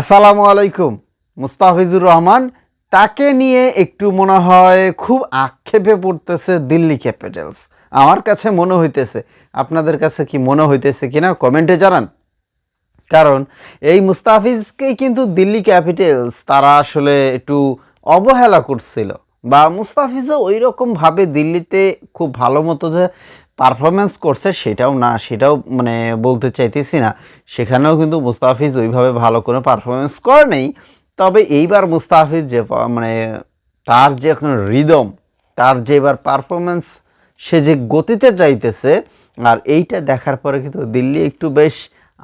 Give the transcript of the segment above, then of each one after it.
আসসালামু আলাইকুম, মুস্তাফিজুর রহমান। তাকে নিয়ে একটু মনে হয় খুব আক্ষেপে পড়তেছে দিল্লি ক্যাপিটালস। আমার কাছে মনে হইতেছে, আপনাদের কাছে কি মনে হইতেছে কিনা কমেন্টে জানান। কারণ এই মুস্তাফিজকেই কিন্তু দিল্লি ক্যাপিটালস তারা আসলে একটু অবহেলা করছিল। বা মুস্তাফিজও ওই রকমভাবে দিল্লিতে খুব ভালো মতো যে পারফরমেন্স করছে সেটাও না, সেটাও মানে বলতে চাইতেছি না। সেখানেও কিন্তু মুস্তাফিজ ওইভাবে ভালো কোনো পারফরমেন্স করে নেই। তবে এইবার মুস্তাফিজ যে মানে তার যে এখন রিদম তার যে এবার পারফরমেন্স সে যে গতিতে যাইতেছে, আর এইটা দেখার পরে কিন্তু দিল্লি একটু বেশ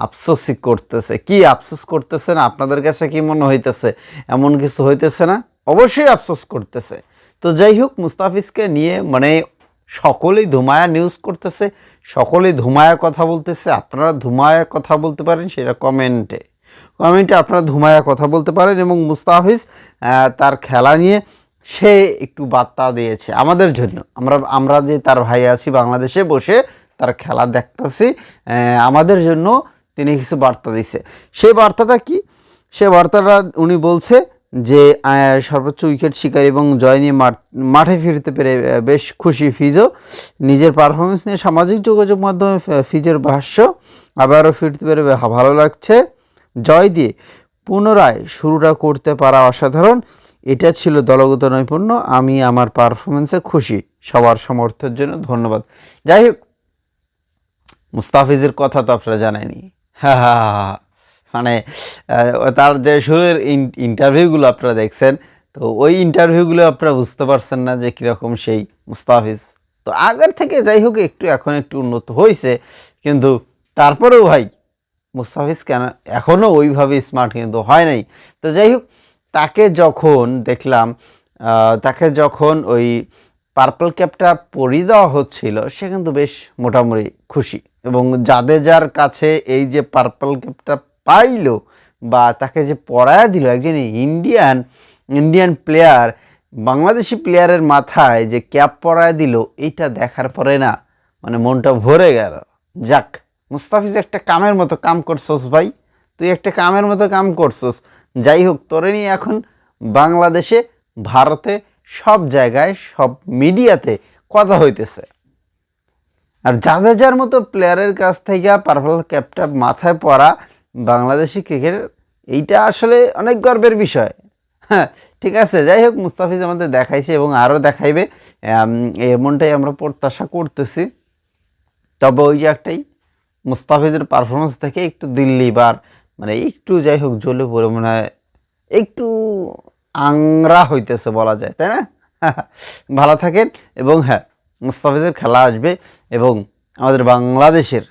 আফসোসই করতেছে। কি আফসোস করতেছে না? আপনাদের কাছে কি মনে হইতেছে? এমন কিছু হইতেছে না? অবশ্যই আফসোস করতেছে। তো যাই হোক, মুস্তাফিজকে নিয়ে মানে সকলেই ধুমায়া নিউজ করতেছে সকলেই ধুমায়া কথা বলতেছে আপনারা ধুমায়া কথা বলতে পারেন সেটা কমেন্টে কমেন্টে আপনারা ধুমায়া কথা বলতে পারেন এবং মুস্তাফিজ আহ, তার খেলা নিয়ে সে একটু বার্তা দিয়েছে আমাদের জন্য। আমরা আমরা যে তার ভাই আছি বাংলাদেশে বসে তার খেলা দেখতেছি আমাদের জন্য তিনি কিছু বার্তা দিছে সেই বার্তাটা কি? সে বার্তাটা উনি বলছে যে সর্বোচ্চ উইকেট শিকার এবং জয় নিয়ে মাঠ- ফিরতে পেরে বেশ খুশি ফিজও নিজের পারফরমেন্স নিয়ে সামাজিক যোগাযোগ মাধ্যমে ফিজের ভাষ্য আবারও ফিরতে পেরে ভালো লাগছে। জয় দিয়ে পুনরায় শুরুটা করতে পারা অসাধারণ। এটা ছিল দলগত নৈপুণ্য। আমি আমার পারফরমেন্সে খুশি সবার সমর্থের জন্য। ধন্যবাদ। যাই হোক, মুস্তাফিজের কথা তো আপনারা জানেনি হ্যাঁ। মানে তার যে শুরুর ইন্টারভিউগুলো আপনারা দেখছেন, তো ওই ইন্টারভিউগুলো আপনারা বুঝতে পারছেন না যে কীরকম সেই মুস্তাফিজ। তো আগের থেকে যাই হোক, একটু এখন একটু উন্নত হয়েছে, কিন্তু তারপরেও ভাই মুস্তাফিজ কেন এখনও ওইভাবে স্মার্ট কিন্তু হয় নাই। তো যাই হোক, তাকে যখন দেখলাম তাকে যখন ওই পার্পল ক্যাপটা পরিয়ে দেওয়া হচ্ছিল, সে কিন্তু বেশ মোটামুটি খুশি। এবং জাদেজার কাছে এই যে পার্পল ক্যাপটা পাইলো বা তাকে যে পরায়া দিল একজন ইন্ডিয়ান ইন্ডিয়ান প্লেয়ার বাংলাদেশি প্লেয়ারের মাথায় যে ক্যাপ পরায় দিল এইটা দেখার পরে না মানে মনটা ভরে গেল। যাক, মুস্তাফিজ একটা কামের মতো কাম করছস ভাই। তুই একটা কামের মতো কাম করছস। যাই হোক, তোরে নিয়ে এখন বাংলাদেশে, ভারতে সব জায়গায়, সব মিডিয়াতে কথা হইতেছে। আর যাদের যার মতো প্লেয়ারের কাছ থেকে পার্পল ক্যাপটা মাথায় পরা বাংলাদেশি ক্রিকেট এইটা আসলে অনেক গর্বের বিষয়। হ্যাঁ ঠিক আছে, যাই হোক, মুস্তাফিজ আমাদের দেখাইছে এবং আরও দেখাইবে। এমনটাই আমরা প্রত্যাশা করতেছি। তবে ওই যে একটাই, মুস্তাফিজের পারফরমেন্স থেকে একটু দিল্লি বার মানে একটু যাই হোক, জ্বলে পড়ে মনে হয়, একটু আংরা হইতেছে বলা যায়, তাই না? ভালো থাকেন এবং হ্যাঁ মুস্তাফিজের খেলা আসবে এবং আমাদের বাংলাদেশের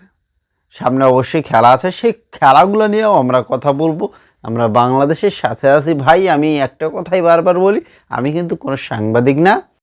সামনে অবশ্যই খেলা আছে। সেই খেলাগুলো নিয়েও আমরা কথা বলব। আমরা বাংলাদেশের সাথে আছি। ভাই, আমি একটা কথাই বারবার বলি, আমি কিন্তু কোনো সাংবাদিক না।